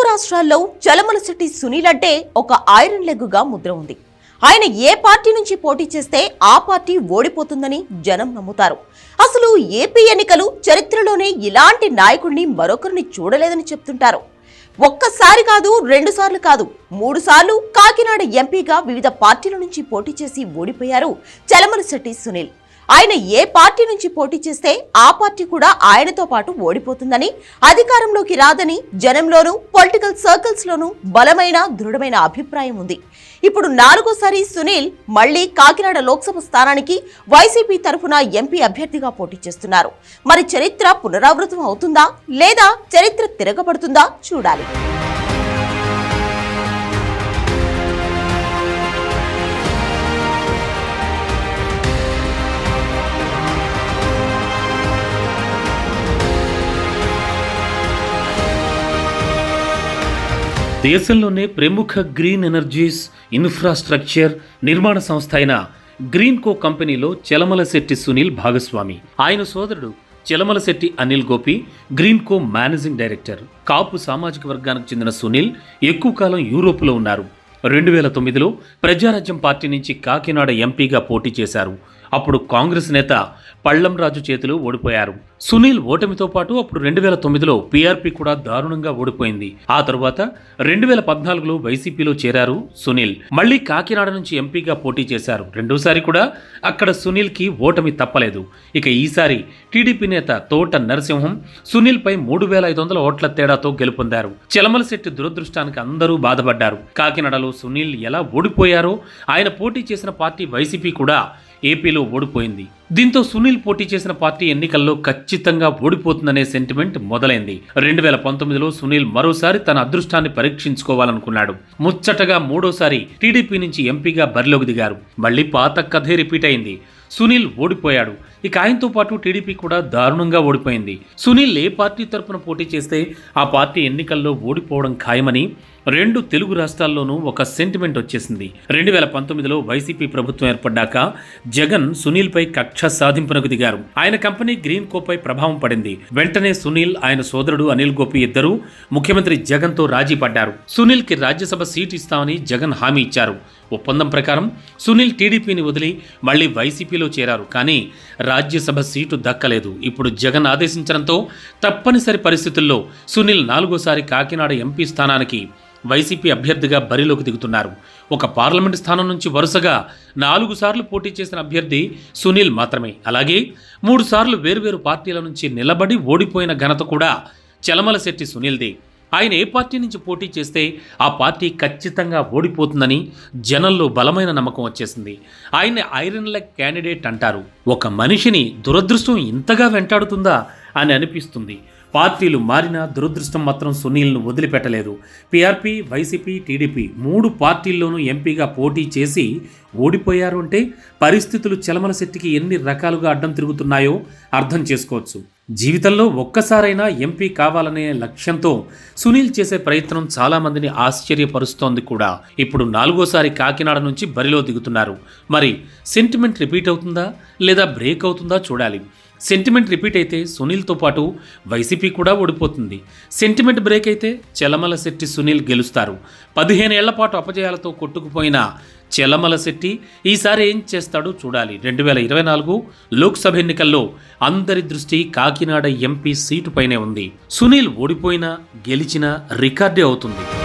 తెలుగు రాష్ట్రాల్లో చలమలశెట్టి సునీల్ అంటే ఒక ఐరన్ లెగ్గుగా ముద్ర ఉంది. ఆయన ఏ పార్టీ నుంచి పోటీ చేస్తే ఆ పార్టీ ఓడిపోతుందని జనం నమ్ముతారు. అసలు ఏపీ ఎన్నికలు చరిత్రలోనే ఇలాంటి నాయకుడిని మరొకరిని చూడలేదని చెప్తుంటారు. ఒక్కసారి కాదు రెండు సార్లు కాదు మూడు సార్లు కాకినాడ ఎంపీగా వివిధ పార్టీల నుంచి పోటీ చేసి ఓడిపోయారు చలమలశెట్టి సునీల్. ఆయన ఏ పార్టీ నుంచి పోటీ చేస్తే ఆ పార్టీ కూడా ఆయనతో పాటు ఓడిపోతుందని అధికారంలోకి రాదని జనంలోనూ పొలిటికల్ సర్కిల్స్ లోనూ బలమైన దృఢమైన అభిప్రాయం ఉంది. ఇప్పుడు నాలుగోసారి సునీల్ మళ్ళీ కాకినాడ లోక్సభ స్థానానికి వైసీపీ తరఫున ఎంపీ అభ్యర్థిగా పోటీ చేస్తున్నారు. మరి చరిత్ర పునరావృతం అవుతుందా లేదా చరిత్ర తిరగబడుతుందా చూడాలి. దేశంలోనే ప్రముఖ గ్రీన్ ఎనర్జీస్ ఇన్ఫ్రాస్ట్రక్చర్ నిర్మాణ సంస్థ అయిన గ్రీన్కో కంపెనీలో చెలమలశెట్టి సునీల్ భాగస్వామి. ఆయన సోదరుడు Chelamalasetti Anil Gopi Greenko managing director. Kapu సామాజిక వర్గానికి చెందిన సునీల్ ఎక్కువ కాలం యూరోప్లో ఉన్నారు. రెండు వేల తొమ్మిదిలో ప్రజారాజ్యం పార్టీ నుంచి కాకినాడ ఎంపీగా పోటీ చేశారు. అప్పుడు కాంగ్రెస్ నేత పళ్ళం రాజు చేతులు ఓడిపోయారు. సునీల్ ఓటమితో పాటు అప్పుడు రెండు వేల తొమ్మిదిలో పీఆర్పీ కూడా దారుణంగా ఓడిపోయింది. ఆ తరువాత రెండు వేల పద్నాలుగులో వైసీపీలో చేరారు సునీల్. మళ్ళీ కాకినాడ నుంచి ఎంపీగా పోటీ చేశారు. రెండోసారి కూడా అక్కడ సునీల్కి ఓటమి తప్పలేదు. ఇక ఈసారి టీడీపీ నేత తోట నరసింహం సునీల్పై మూడు వేల ఐదు వందల ఓట్ల తేడాతో గెలుపొందారు. చెలమలశెట్టి దురదృష్టానికి అందరూ బాధపడ్డారు. కాకినాడలో సునీల్ ఎలా ఓడిపోయారో ఆయన పోటీ చేసిన పార్టీ వైసీపీ కూడా ఏపీలో ఓడిపోయింది. దీంతో సునీల్ పోటీ చేసిన పార్టీ ఎన్నికల్లో ఖచ్చితంగా ఓడిపోతుందనే సెంటిమెంట్ మొదలైంది. రెండు వేల పంతొమ్మిదిలో సునీల్ మరోసారి తన అదృష్టాన్ని పరీక్షించుకోవాలనుకున్నాడు. ముచ్చటగా మూడోసారి టీడీపీ నుంచి ఎంపీగా బరిలోకి దిగారు. మళ్ళీ పాత కథే రిపీట్ అయింది. సునీల్ ఓడిపోయాడు. ఇక ఆయనతో పాటు టీడీపీ కూడా దారుణంగా ఓడిపోయింది. సునీల్ ఏ పార్టీ తరపున పోటీ చేస్తే ఆ పార్టీ ఎన్నికల్లో ఓడిపోవడం ఖాయమని రెండు తెలుగు రాష్ట్రాల్లోనూ ఒక సెంటిమెంట్ వచ్చేసింది. రెండు వేల పంతొమ్మిదిలో వైసీపీ ప్రభుత్వం ఏర్పడ్డాక జగన్ సునీల్పై కక్ష సాధింపునకు దిగారు. ఆయన కంపెనీ గ్రీన్ కోపై ప్రభావం పడింది. వెంటనే సునీల్ ఆయన సోదరుడు అనిల్ గోపి ఇద్దరూ ముఖ్యమంత్రి జగన్తో రాజీ పడ్డారు. సునీల్కి రాజ్యసభ సీట్ ఇస్తామని జగన్ హామీ ఇచ్చారు. ఒప్పందం ప్రకారం సునీల్ టీడీపీని వదిలి మళ్ళీ వైసీపీలో చేరారు. కానీ రాజ్యసభ సీటు దక్కలేదు. ఇప్పుడు జగన్ ఆదేశించడంతో తప్పనిసరి పరిస్థితుల్లో సునీల్ నాలుగోసారి కాకినాడ ఎంపీ స్థానానికి వైసీపీ అభ్యర్థిగా బరిలోకి దిగుతున్నారు. ఒక పార్లమెంట్ స్థానం నుంచి వరుసగా నాలుగు సార్లు పోటీ చేసిన అభ్యర్థి సునీల్ మాత్రమే. అలాగే మూడు సార్లు వేర్వేరు పార్టీల నుంచి నిలబడి ఓడిపోయిన ఘనత కూడా చలమలశెట్టి సునీల్దే. ఆయన ఏ పార్టీ నుంచి పోటీ చేస్తే ఆ పార్టీ ఖచ్చితంగా ఓడిపోతుందని జనంలో బలమైన నమ్మకం వచ్చేసింది. ఆయన ఐరన్ లెగ్ క్యాండిడేట్ అంటారు. ఒక మనిషిని దురదృష్టం ఇంతగా వెంటాడుతుందా అని అనిపిస్తుంది. పార్టీలు మారినా దురదృష్టం మాత్రం సునీల్ను వదిలిపెట్టలేదు. పీఆర్పీ వైసీపీ టీడీపీ మూడు పార్టీల్లోనూ ఎంపీగా పోటీ చేసి ఓడిపోయారు అంటే పరిస్థితులు చలమల శెట్టికి ఎన్ని రకాలుగా అడ్డం తిరుగుతున్నాయో అర్థం చేసుకోవచ్చు. జీవితంలో ఒక్కసారైనా ఎంపీ కావాలనే లక్ష్యంతో సునీల్ చేసే ప్రయత్నం చాలామందిని ఆశ్చర్యపరుస్తోంది కూడా. ఇప్పుడు నాలుగోసారి కాకినాడ నుంచి బరిలో దిగుతున్నారు. మరి సెంటిమెంట్ రిపీట్ అవుతుందా? లేదా బ్రేక్ అవుతుందా చూడాలి. సెంటిమెంట్ రిపీట్ అయితే సునీల్తో పాటు వైసీపీ కూడా ఓడిపోతుంది. సెంటిమెంట్ బ్రేక్ అయితే చెలమల శెట్టి సునీల్ గెలుస్తారు. పదిహేను ఏళ్ళ పాటు అపజయాలతో కొట్టుకుపోయిన చెలమల శెట్టి ఈసారి ఏం చేస్తాడో చూడాలి. రెండు వేల ఇరవై నాలుగు లోక్సభ ఎన్నికల్లో అందరి దృష్టి కాకినాడ ఎంపీ సీటుపైనే ఉంది. సునీల్ ఓడిపోయినా గెలిచినా రికార్డే అవుతుంది.